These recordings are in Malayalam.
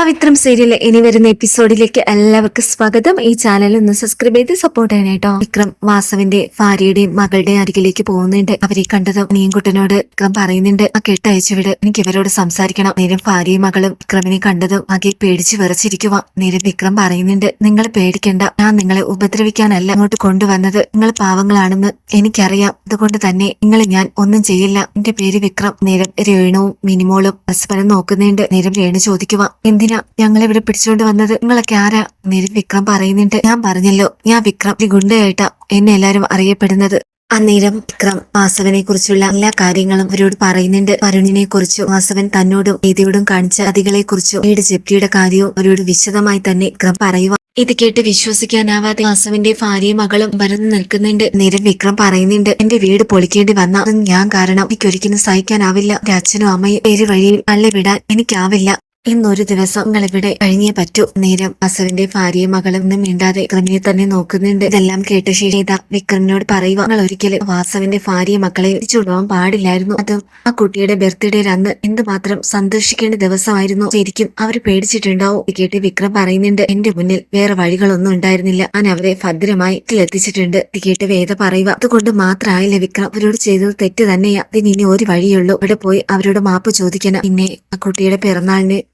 പവിത്രം സീരിയൽ ഇനി വരുന്ന എപ്പിസോഡിലേക്ക് എല്ലാവർക്കും സ്വാഗതം. ഈ ചാനൽ ഒന്ന് സബ്സ്ക്രൈബ് ചെയ്ത് സപ്പോർട്ട് ചെയ്യാനായിട്ടോ വിക്രം വാസവിന്റെ ഭാര്യയുടെയും മകളുടെ അരികിലേക്ക് പോകുന്നുണ്ട്. അവരെ കണ്ടതും നീൻകുട്ടനോട് വിക്രം പറയുന്നുണ്ട് ആ കെട്ടയച്ചു വിട്. എനിക്ക് ഇവരോട് സംസാരിക്കണം. നേരം ഭാര്യയും മകളും വിക്രമിനെ കണ്ടതും ആകെ പേടിച്ച് വിറച്ചിരിക്കുക നേരം വിക്രം പറയുന്നുണ്ട് നിങ്ങൾ പേടിക്കണ്ട. ഞാൻ നിങ്ങളെ ഉപദ്രവിക്കാനല്ല അങ്ങോട്ട് കൊണ്ടുവന്നത്. നിങ്ങൾ പാവങ്ങളാണെന്ന് എനിക്കറിയാം. അതുകൊണ്ട് തന്നെ നിങ്ങളെ ഞാൻ ഒന്നും ചെയ്യില്ല. എന്റെ പേര് വിക്രം. നേരം രേണുവും മിനിമോളും പരസ്പരം നോക്കുന്നുണ്ട്. നേരം രേണു ചോദിക്കുക എന്തിനാ ഞങ്ങൾ ഇവിടെ പിടിച്ചോണ്ട് വന്നത് നിങ്ങളൊക്കെ ആരാ? നേരി വിക്രം പറയുന്നുണ്ട്. ഞാൻ പറഞ്ഞല്ലോ ഞാൻ വിക്രം ഈ ഗുണ്ടയായിട്ടാ എന്നെ എല്ലാരും അറിയപ്പെടുന്നത്. അന്നേരം വിക്രം വാസവനെ കുറിച്ചുള്ള എല്ലാ കാര്യങ്ങളും അവരോട് പറയുന്നുണ്ട്. വരുണിനെ കുറിച്ചും വാസവൻ തന്നോടും നീതിയോടും കാണിച്ച അതികളെ കുറിച്ചും വീട് ജപ്തിയുടെ കാര്യവും അവരോട് വിശദമായി തന്നെ വിക്രം പറയുക ഇത് കേട്ട് വിശ്വസിക്കാനാവാതെ വാസവന്റെ ഭാര്യയും മകളും വരുന്ന് നിൽക്കുന്നുണ്ട്. നേരം വിക്രം പറയുന്നുണ്ട് എന്റെ വീട് പൊളിക്കേണ്ടി വന്ന ഞാൻ കാരണം എനിക്കൊരിക്കലും സഹിക്കാനാവില്ല. എന്റെ അച്ഛനും അമ്മയും പേര് വഴിയിൽ തള്ളി വിടാൻ എനിക്കാവില്ല. ഇന്നൊരു ദിവസം നിങ്ങളിവിടെ കഴിഞ്ഞേ പറ്റൂ. നേരം അസുവിന്റെ ഭാര്യയും മകളും ഒന്നും മിണ്ടാതെ വിക്രമിനെ തന്നെ നോക്കുന്നുണ്ട്. ഇതെല്ലാം കേട്ട ശേഷം വിക്രമിനോട് പറയുക നിങ്ങൾ ഒരിക്കലും വാസവിന്റെ ഭാര്യയും മക്കളെ ചുടുവാൻ പാടില്ലായിരുന്നു. അതും ആ കുട്ടിയുടെ ബർത്ത്ഡേ അന്ന് എന്തുമാത്രം സന്തോഷിക്കേണ്ട ദിവസമായിരുന്നു. ശരിക്കും അവർ പേടിച്ചിട്ടുണ്ടാവും. കേട്ട് വിക്രം പറയുന്നുണ്ട് എന്റെ മുന്നിൽ വേറെ വഴികളൊന്നും ഉണ്ടായിരുന്നില്ല. ഞാൻ അവരെ ഭദ്രമായി എത്തിച്ചിട്ടുണ്ട് കേട്ട് വേദ പറയുക അതുകൊണ്ട് മാത്രമായില്ല വിക്രം. അവരോട് ചെയ്തത് തെറ്റ് തന്നെയാ. അതിന് ഇനി ഒരു വഴിയുള്ളൂ ഇവിടെ പോയി അവരോട് മാപ്പ് ചോദിക്കണം. പിന്നെ ആ കുട്ടിയുടെ പിറന്നാളിന്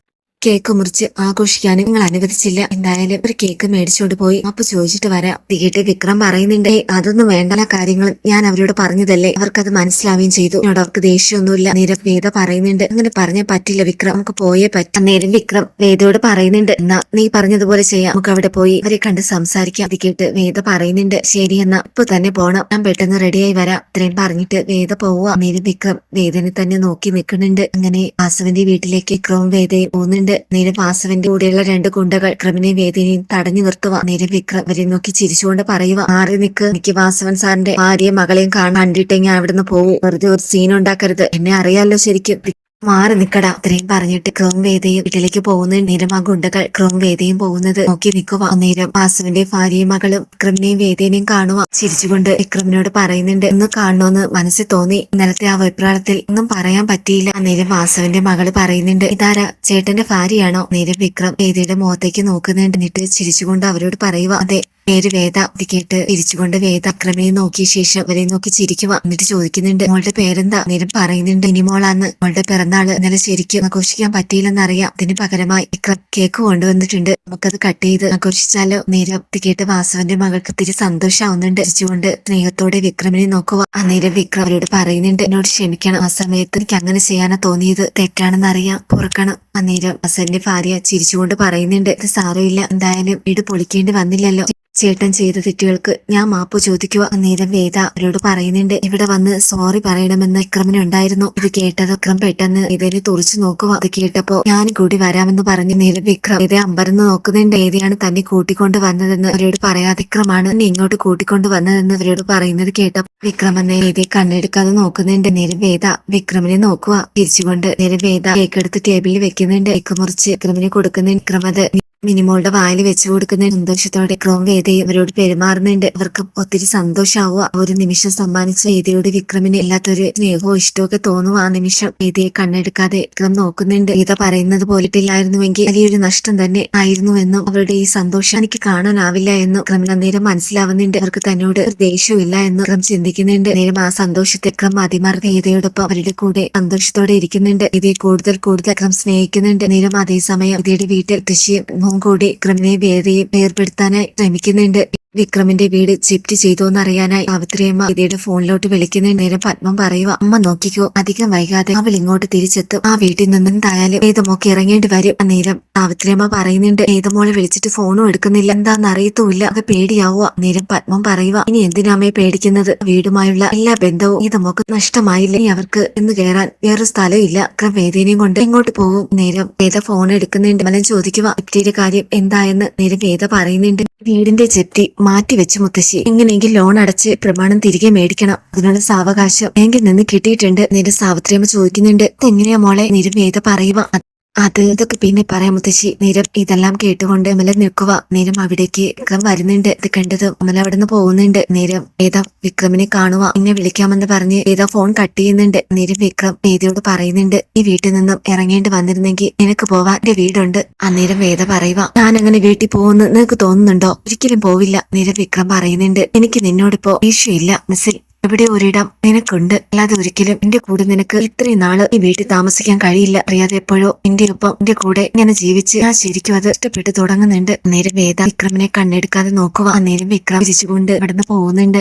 കേക്ക് മുറിച്ച് ആഘോഷിക്കാനും നിങ്ങൾ അനുവദിച്ചില്ല. എന്തായാലും ഒരു കേക്ക് മേടിച്ചോണ്ട് പോയി. അപ്പൊ ചോദിച്ചിട്ട് വരാം. തീട്ട് വിക്രം പറയുന്നുണ്ടേ അതൊന്നും വേണ്ട. കാര്യങ്ങളും ഞാൻ അവരോട് പറഞ്ഞതല്ലേ? അവർക്കത് മനസ്സിലാവുകയും ചെയ്തു. എന്നോട് അവർക്ക് ദേഷ്യമൊന്നുമില്ല. നേരം വേദ പറയുന്നുണ്ട് അങ്ങനെ പറഞ്ഞ പറ്റില്ല വിക്രം. നമുക്ക് പോയേ പറ്റും. നേരം വിക്രം വേദയോട് പറയുന്നുണ്ട് എന്നാ നീ പറഞ്ഞതുപോലെ ചെയ്യാം. നമുക്ക് അവിടെ പോയി അവരെ കണ്ട് സംസാരിക്കാം. അത് വേദ പറയുന്നുണ്ട് ശരി എന്നാ ഇപ്പൊ തന്നെ പോണം. ഞാൻ പെട്ടെന്ന് റെഡിയായി വരാം. ഇത്രയും പറഞ്ഞിട്ട് വേദ പോവുക. നേരം വിക്രം വേദനെ തന്നെ നോക്കി നിൽക്കുന്നുണ്ട്. അങ്ങനെ വാസവന്റെ വീട്ടിലേക്ക് വിക്രവും വേദയും പോകുന്നുണ്ട്. നേരെ വാസവന്റെ കൂടെയുള്ള രണ്ട് ഗുണ്ടകൾ ക്രിമിനെ വേദിനെയും തടഞ്ഞു നിർത്തുക നിരവിക്രം വരെ നോക്കി ചിരിച്ചുകൊണ്ട് പറയുക മാറി നിക്ക്. എനിക്ക് വാസവൻ സാറിന്റെ ഭാര്യയും മകളെയും കാണാൻ കണ്ടിട്ടെങ്കിൽ അവിടുന്ന് പോകൂ വെറുതെ ഒരു സീൻ ഉണ്ടാക്കരുത്. എന്നെ അറിയാലോ ശരിക്കും. മാറി നിക്കടാ. ഇത്രയും പറഞ്ഞിട്ട് ക്രോം വേദയും വീട്ടിലേക്ക് പോകുന്ന നേരം ആ ഗുണ്ടകൾ ക്രോം വേദയും പോകുന്നത് നോക്കി നിൽക്കുക അന്നേരം വാസുവിന്റെ ഭാര്യയും മകളും വിക്രമിനെയും വേദേനെയും കാണുക ചിരിച്ചുകൊണ്ട് വിക്രമിനോട് പറയുന്നുണ്ട് ഒന്ന് കാണണമെന്ന് മനസ്സിൽ തോന്നി. ഇന്നലത്തെ ആ വെപ്രാളത്തിൽ ഒന്നും പറയാൻ പറ്റിയില്ല. അന്നേരം വാസുവിന്റെ മകൾ പറയുന്നുണ്ട് ഇതാരാ? ചേട്ടന്റെ ഭാര്യയാണോ? നേരം വിക്രം വേദയുടെ മുഖത്തേക്ക് നോക്കുന്നുണ്ട്. എന്നിട്ട് ചിരിച്ചുകൊണ്ട് അവരോട് പറയുക അതെ പേര് വേദ. ഇത് കേട്ട് തിരിച്ചുകൊണ്ട് വേദ അക്രമിയെ നോക്കിയ ശേഷം അവരെ നോക്കി ചിരിക്കുക എന്നിട്ട് ചോദിക്കുന്നുണ്ട് മോളുടെ പേരെന്താ? നേരം പറയുന്നുണ്ട് ഇനിമോളാന്ന് മോളുടെ പിറന്നാൾ ഇന്നലെ ശരിക്കും ആഘോഷിക്കാൻ പറ്റിയില്ലെന്നറിയാം. അതിന് പകരമായി വിക്രം കേക്ക് കൊണ്ടുവന്നിട്ടുണ്ട്. നമുക്കത് കട്ട് ചെയ്ത് ആഘോഷിച്ചാലോ? നേരം ഇത് കേട്ട് വാസവന്റെ മകൾക്ക് ഇത്തിരി സന്തോഷമാവുന്നുണ്ട് ചിരിച്ചുകൊണ്ട് സ്നേഹത്തോടെ വിക്രമിനെ നോക്കുക. അന്നേരം വിക്രം അവരോട് പറയുന്നുണ്ട് എന്നോട് ക്ഷമിക്കണം. ആ സമയത്ത് എനിക്ക് അങ്ങനെ ചെയ്യാനാ തോന്നിയത്. തെറ്റാണെന്നറിയാം. പൊറുക്കണം. അന്നേരം അസലിന്റെ ഭാര്യ ചിരിച്ചുകൊണ്ട് പറയുന്നുണ്ട് ഇത് സാരമില്ല. എന്തായാലും വീട് പൊളിക്കേണ്ടി വന്നില്ലല്ലോ. ചേട്ടൻ ചെയ്ത തെറ്റുകൾക്ക് ഞാൻ മാപ്പ് ചോദിക്കുക അന്നേരം വേദ അവരോട് പറയുന്നുണ്ട്. ഇവിടെ വന്ന് സോറി പറയണമെന്ന് വിക്രമിനുണ്ടായിരുന്നു. ഇത് കേട്ടത് വിക്രം പെട്ടെന്ന് ഇവരെ തുറച്ചു നോക്കുക. അത് കേട്ടപ്പോ ഞാൻ കൂടി വരാമെന്ന് പറഞ്ഞു നേരം വിക്രം ഇതേ അമ്പരന്ന് നോക്കുന്നുണ്ട്. ഏതിയാണ് തന്നെ കൂട്ടിക്കൊണ്ട് വന്നതെന്ന് അവരോട് പറയാതെ വിക്രമാണ് എന്നെ ഇങ്ങോട്ട് കൂട്ടിക്കൊണ്ട് വന്നതെന്ന് അവരോട് പറയുന്നത് കേട്ടപ്പോ വിക്രം എന്ന രീതി കണ്ണെടുക്കാതെ നോക്കുന്നുണ്ട്. നേരം വേദ വിക്രമിനെ നോക്കുക. തിരിച്ചുകൊണ്ട് നേരം വേദ കേക്കെടുത്ത് ടേബിളിൽ വെക്കുന്നുണ്ട്. കേക്ക് മുറിച്ച് വിക്രമിനെ കൊടുക്കുന്നുണ്ട്. വിക്രം അത് മിനിമോളുടെ വായിൽ വെച്ചു കൊടുക്കുന്ന സന്തോഷത്തോടെ ക്രോം വേദി അവരോട് പെരുമാറുന്നുണ്ട്. അവർക്ക് ഒത്തിരി സന്തോഷാവുക ആ ഒരു നിമിഷം സമ്മാനിച്ച വേദയോട് വിക്രമിന് ഇല്ലാത്തൊരു സ്നേഹവും ഇഷ്ടമൊക്കെ തോന്നുക ആ നിമിഷം. വേദയെ കണ്ണെടുക്കാതെ വിക്രം നോക്കുന്നുണ്ട്. ഗീത പറയുന്നത് പോലിട്ടില്ലായിരുന്നുവെങ്കിൽ വലിയൊരു നഷ്ടം തന്നെ ആയിരുന്നുവെന്നും അവരുടെ ഈ സന്തോഷം എനിക്ക് കാണാനാവില്ല എന്നും വിക്രമിന് അന്നേരം മനസ്സിലാവുന്നുണ്ട്. അവർക്ക് തന്നോട് ദേഷ്യമില്ല എന്നും വിക്രം ചിന്തിക്കുന്നുണ്ട്. നേരം ആ സന്തോഷത്തെ വിക്രം അതിമാർ വേദയോടൊപ്പം അവരുടെ കൂടെ സന്തോഷത്തോടെ ഇരിക്കുന്നുണ്ട്. ഗീതയെ കൂടുതൽ കൂടുതൽ വിക്രം സ്നേഹിക്കുന്നുണ്ട്. നേരം അതേസമയം ഗീതയുടെ വീട്ടിൽ കൃഷിയും കൂടി വിക്രമിനെ വേറെയും വേർപെടുത്താനായി ശ്രമിക്കുന്നുണ്ട്. വിക്രമിന്റെ വീട് ഷിഫ്റ്റ് ചെയ്തോന്നറിയാനായി സാവിത്രിയമ്മ ഇതിയുടെ ഫോണിലോട്ട് വിളിക്കുന്ന നേരം പത്മം പറയുക അമ്മ നോക്കിക്കോ അധികം വൈകാതെ അവൾ ഇങ്ങോട്ട് തിരിച്ചെത്തും. ആ വീട്ടിൽ നിന്നും തായാലും ഏതമൊക്കെ ഇറങ്ങേണ്ടി വരും? അന്നേരം സാവിത്രിയമ്മ പറയുന്നുണ്ട് ഏതമോളെ വിളിച്ചിട്ട് ഫോണും എടുക്കുന്നില്ല. എന്താന്ന് അറിയത്തുമില്ല. അത് പേടിയാവുക. നേരം പത്മം പറയുക ഇനി എന്തിനാമേ പേടിക്കുന്നത്? വീടുമായുള്ള എല്ലാ ബന്ധവും ഇതമൊക്കെ നഷ്ടമായില്ല? ഇനി അവർക്ക് എന്ന് കയറാൻ വേറെ സ്ഥലം ഇല്ല. അക്രം വേദനയും കൊണ്ട് ഇങ്ങോട്ട് പോകും. നേരം വേദ ഫോൺ എടുക്കുന്നുണ്ട്. മലം ചോദിക്കുക ജിപ്റ്റിയുടെ കാര്യം എന്തായെന്ന് നേരം വേദ പറയുന്നുണ്ട് വീടിന്റെ ജപ്തി മാറ്റിവെച്ചു മുത്തശ്ശി. എങ്ങനെയെങ്കിൽ ലോൺ അടച്ച് പ്രമാണം തിരികെ മേടിക്കണം. അതിനുള്ള സാവകാശം ബാങ്കിൽ നിന്ന് കിട്ടിയിട്ടുണ്ട്. നിന്റെ സാവിത്രിയമ്മ ചോദിക്കുന്നുണ്ട്. എങ്ങനെയാ മോളെ? നിരുമേത പറയുക അത് ഇതൊക്കെ പിന്നെ പറയാം മുത്തശ്ശി. നേരം ഇതെല്ലാം കേട്ടുകൊണ്ട് അമല നിൽക്കുക നേരം അവിടേക്ക് വിക്രം വരുന്നുണ്ട്. ഇത് കണ്ടത് അമല അവിടെ നിന്ന് പോകുന്നുണ്ട്. നേരം ഏതാ വിക്രമിനെ കാണുക എന്നെ വിളിക്കാമെന്ന് പറഞ്ഞ് ഏതാ ഫോൺ കട്ട് ചെയ്യുന്നുണ്ട്. നേരം വിക്രം വേദയോട് പറയുന്നുണ്ട്. ഈ വീട്ടിൽ നിന്നും ഇറങ്ങേണ്ടി വന്നിരുന്നെങ്കിൽ നിനക്ക് പോവാൻ എന്റെ വീടുണ്ട്. അന്നേരം വേദ പറയുക ഞാൻ അങ്ങനെ വീട്ടിൽ പോകുന്നു. നിനക്ക് തോന്നുന്നുണ്ടോ? ഒരിക്കലും പോവില്ല. നേരം വിക്രം പറയുന്നുണ്ട്. എനിക്ക് നിന്നോടിപ്പോ ഈശയില്ല മിസ്സിൽ. ഇവിടെ ഒരിടം നിനക്കുണ്ട്. അല്ലാതെ ഒരിക്കലും എന്റെ കൂടെ നിനക്ക് ഇത്രയും നാൾ ഈ വീട്ടിൽ താമസിക്കാൻ കഴിയില്ല. അറിയാതെ എപ്പോഴോ എന്റെ ഒപ്പം എന്റെ കൂടെ ഇങ്ങനെ ജീവിച്ച് ഞാൻ ശരിക്കും അത് ഇഷ്ടപ്പെട്ട് തുടങ്ങുന്നുണ്ട്. നേരം വേദ വിക്രമിനെ കണ്ണെടുക്കാതെ നോക്കുക അന്നേരം വിക്രം ചിരിച്ചുകൊണ്ട് ഇവിടുന്ന് പോകുന്നുണ്ട്.